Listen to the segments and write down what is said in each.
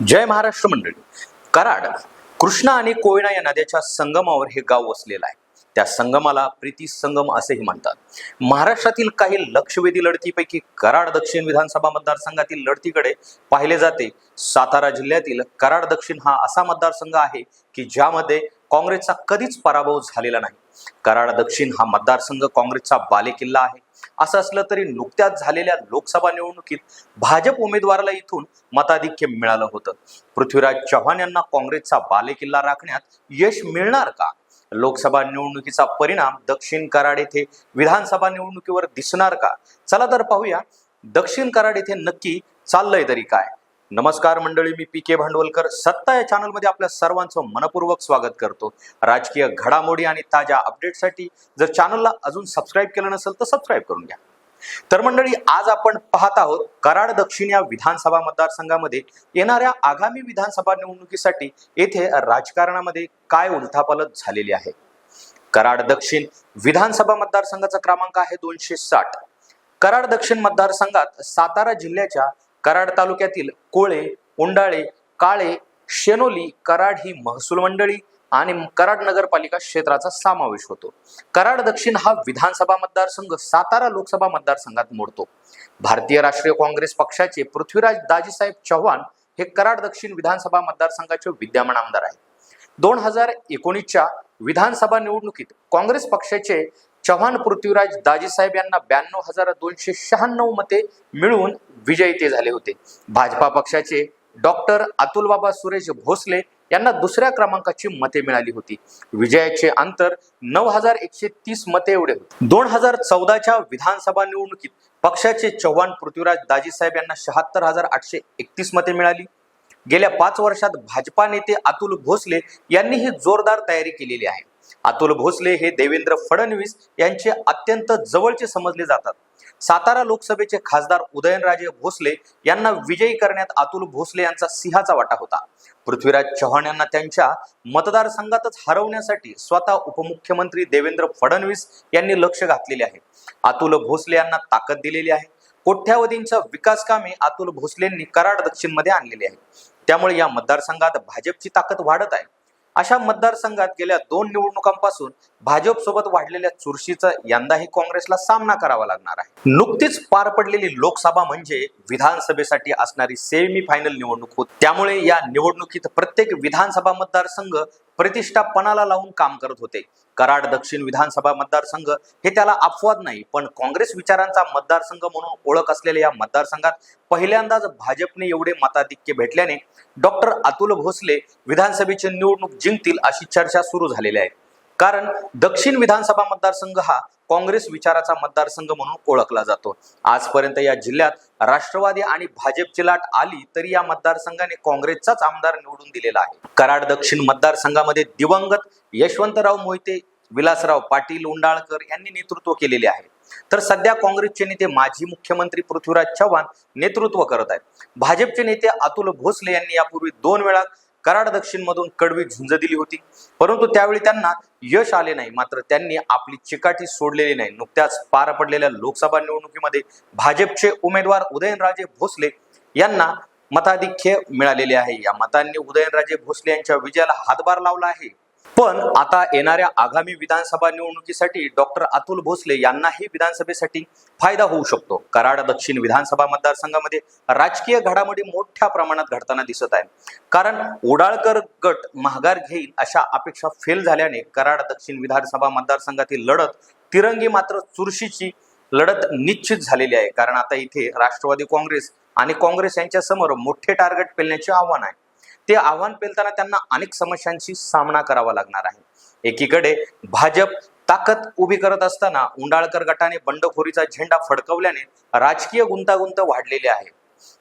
जय महाराष्ट्र मंडळी. कराड कृष्णा आणि कोयना या नद्याच्या संगमावर हे गाव वसलेलं आहे. त्या संगमाला प्रीती संगम असेही म्हणतात. महाराष्ट्रातील काही लक्षवेधी लढतीपैकी कराड दक्षिण विधानसभा मतदारसंघातील लढतीकडे पाहिले जाते. सातारा जिल्ह्यातील कराड दक्षिण हा असा मतदारसंघ आहे की ज्यामध्ये काँग्रेसचा कधीच पराभव झालेला नाही. कराड दक्षिण हा मतदारसंघ काँग्रेसचा बालेकिल्ला आहे. असं असलं तरी नुकत्याच झालेल्या लोकसभा निवडणुकीत भाजप उमेदवाराला इथून मताधिक्य मिळालं होतं. पृथ्वीराज चव्हाण यांना काँग्रेसचा बालेकिल्ला राखण्यात यश मिळणार का? लोकसभा निवडणुकीचा परिणाम दक्षिण कराड येथे विधानसभा निवडणुकीवर दिसणार का? चला तर पाहूया दक्षिण कराड येथे नक्की चाललंय तरी काय. नमस्कार मंडळी मी पी के भांडवलकर. सत्ता या चॅनलमध्ये आपल्या सर्वांचं मनपूर्वक स्वागत करतो. राजकीय घडामोडी आणि ताज्या अपडेटसाठी जर चॅनलला अजून सबस्क्राईब केलं नसेल तर सबस्क्राईब करून घ्या. तर मंडळी आज आपण पाहत आहोत कराड दक्षिण या विधानसभा मतदारसंघामध्ये येणाऱ्या आगामी विधानसभा निवडणुकीसाठी येथे राजकारणामध्ये काय उलथापालट झालेली आहे? कराड दक्षिण विधानसभा मतदारसंघाचा क्रमांक आहे दोनशे साठ. कराड दक्षिण मतदारसंघात सातारा जिल्ह्याच्या कराड तालुक्यातील कोळे उंडाळे काळे शेनोली कराड ही महसूल मंडळी आणि कराड नगरपालिका क्षेत्राचा समावेश होतो. कराड दक्षिण हा विधानसभा मतदारसंघ सातारा लोकसभा मतदारसंघात मोडतो. भारतीय राष्ट्रीय काँग्रेस पक्षाचे पृथ्वीराज दाजीसाहेब चव्हाण हे कराड दक्षिण विधानसभा मतदारसंघाचे विद्यमान आमदार आहेत. दोन हजार एकोणीसच्या विधानसभा निवडणुकीत काँग्रेस पक्षाचे चव्हाण पृथ्वीराज दाजीसाहेब यांना ब्याण्णव हजार दोनशे शहाण्णव मते मिळवून विजयी ते झाले होते. भाजपा पक्षाचे डॉक्टर अतुलबाबा सुरेश भोसले यांना दुसऱ्या क्रमांकाची मते मिळाली होती. विजयाचे अंतर नऊ हजार एकशे तीस मते एवढे होते. दोन हजार चौदाच्या विधानसभा निवडणुकीत पक्षाचे चव्हाण पृथ्वीराज दाजीसाहेब यांना शहात्तर हजार आठशे एकतीस मते मिळाली. गेल्या पाच वर्षात भाजपा नेते अतुल भोसले यांनी ही जोरदार तयारी केलेली आहे. अतुल भोसले हे देवेंद्र फडणवीस यांचे अत्यंत जवळचे समजले जातात. सातारा लोकसभेचे खासदार उदयनराजे भोसले यांना विजयी करण्यात अतुल भोसले यांचा सिंहाचा वाटा होता. पृथ्वीराज चव्हाण यांना त्यांच्या मतदारसंघातच हरवण्यासाठी स्वतः उपमुख्यमंत्री देवेंद्र फडणवीस यांनी लक्ष घातलेले आहे. अतुल भोसले यांना ताकद दिलेली आहे. कोट्यावधींच्या विकास कामे अतुल भोसलेंनी कराड दक्षिणमध्ये आणलेली आहे त्यामुळे या मतदारसंघात भाजपची ताकद वाढत आहे. अशा मतदारसंघात गेल्या दोन निवडणुकांपासून भाजप सोबत वाढलेल्या चुरशीचा यंदाही काँग्रेसला सामना करावा लागणार आहे. नुकतीच पार पडलेली लोकसभा म्हणजे विधानसभेसाठी असणारी सेमी फायनल निवडणूक होती. त्यामुळे या निवडणुकीत प्रत्येक विधानसभा मतदारसंघ प्रतिष्ठा पणाला लावून काम करत होते. कराड दक्षिण विधानसभा मतदारसंघ हे त्याला अपवाद नाही पण काँग्रेस विचारांचा मतदारसंघ म्हणून ओळख असलेल्या या मतदारसंघात पहिल्यांदाच भाजपने एवढे मताधिक्य भेटल्याने डॉक्टर अतुल भोसले विधानसभेची निवडणूक जिंकतील अशी चर्चा सुरू झालेली आहे. कारण दक्षिण विधानसभा मतदारसंघ हा काँग्रेस विचाराचा मतदारसंघ म्हणून ओळखला जातो. आजपर्यंत या जिल्ह्यात राष्ट्रवादी आणि भाजपची लाट आली तरी या मतदारसंघाने काँग्रेसचाच आमदार निवडून दिलेला आहे. कराड दक्षिण मतदारसंघामध्ये दिवंगत यशवंतराव मोहिते विलासराव पाटील उंडाळकर यांनी नेतृत्व केलेले आहे. तर सध्या काँग्रेसचे नेते माजी मुख्यमंत्री पृथ्वीराज चव्हाण नेतृत्व करत आहेत. भाजपचे नेते अतुल भोसले यांनी यापूर्वी दोन वेळा कराड दक्षिणमधून कडवी झुंज दिली होती. परंतु त्यावेळी त्यांना यश आले नाही. मात्र त्यांनी आपली चिकाटी सोडलेली नाही. नुकत्याच पार पडलेल्या लोकसभा निवडणुकीमध्ये भाजपचे उमेदवार उदयनराजे भोसले यांना मताधिक्य मिळालेले आहे. या मतांनी उदयनराजे भोसले यांच्या विजयाला हातभार लावला आहे. पण आता येणाऱ्या आगामी विधानसभा निवडणुकीसाठी डॉक्टर अतुल भोसले यांनाही विधानसभेसाठी फायदा होऊ शकतो. कराड दक्षिण विधानसभा मतदारसंघामध्ये राजकीय घडामोडी मोठ्या प्रमाणात घडताना दिसत आहे कारण उडाळकर गट माघार घेईल अशा अपेक्षा फेल झाल्याने कराड दक्षिण विधानसभा मतदारसंघातील लढत तिरंगी मात्र चुरशीची लढत निश्चित झालेली आहे. कारण आता इथे राष्ट्रवादी काँग्रेस आणि काँग्रेस यांच्या समोर मोठे टार्गेट पेलण्याचे आव्हान आहे. ते आव्हान पेलताना त्यांना अनेक समस्यांशी सामना करावा लागणार आहे. एकीकडे भाजप ताकद उभी करत असताना उंडाळकर गटाने बंडखोरीचा झेंडा फडकवल्याने राजकीय गुंतागुंत वाढलेली आहे.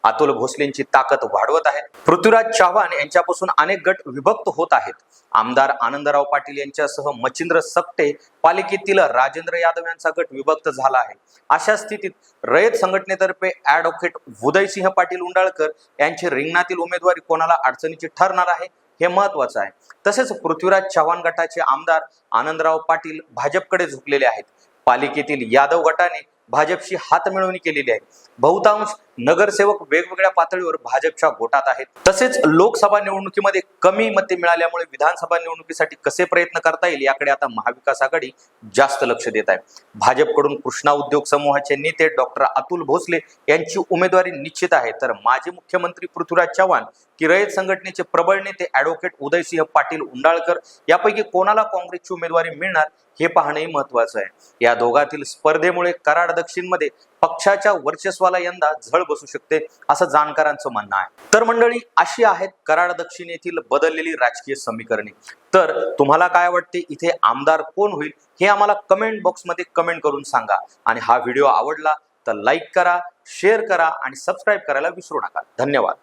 अतुल भोसलेंची ताकद वाढवत आहे पृथ्वीराज चव्हाण यांच्यापासून अनेक गट विभक्त होत आहेत. आमदार आनंदराव पाटील यांच्यासह मच्छिंद्र सकटे पालिकेतील राजेंद्र यादव यांचा गट विभक्त झाला आहे. अशा स्थितीत रयत संघटनेतर्फे ऍडव्होकेट उदयसिंह पाटील उंडाळकर यांची रिंगणातील उमेदवारी कोणाला अडचणीची ठरणार आहे हे महत्वाचं आहे. तसेच पृथ्वीराज चव्हाण गटाचे आमदार आनंदराव पाटील भाजपकडे झुकलेले आहेत. पालिकेतील यादव गटाने भाजपशी हात मिळवणी केलेली आहे. बहुतांश नगरसेवक वेगवेगळ्या पातळीवर भाजपच्या गोटात आहेत. तसेच लोकसभा निवडणुकीमध्ये कमी मते मिळाल्यामुळे विधानसभा निवडणुकीसाठी कसे प्रयत्न करता येईल याकडे आता महाविकास आघाडी जास्त लक्ष देत आहे. भाजपकडून कृष्णा उद्योग समूहाचे नेते डॉक्टर अतुल भोसले यांची उमेदवारी निश्चित आहे. तर माजी मुख्यमंत्री पृथ्वीराज चव्हाण की रयत संघटनेचे प्रबळ नेते अॅडव्होकेट उदयसिंह पाटील उंडाळकर यापैकी कोणाला काँग्रेसची उमेदवारी मिळणार हे पाहणेही महत्वाचं आहे. या दोघातील स्पर्धेमुळे कराड दक्षिणमध्ये पक्षाच्या वर्चस्वाला यंदा झळ बसू शकते असं जाणकारांचं म्हणणं आहे. तर मंडळी अशी आहेत कराड दक्षिण येथील बदललेली राजकीय समीकरणे. तर तुम्हाला काय वाटते इथे आमदार कोण होईल हे आम्हाला कमेंट बॉक्समध्ये कमेंट करून सांगा. आणि हा व्हिडिओ आवडला तर लाईक करा शेअर करा आणि सबस्क्राईब करायला विसरू नका. धन्यवाद.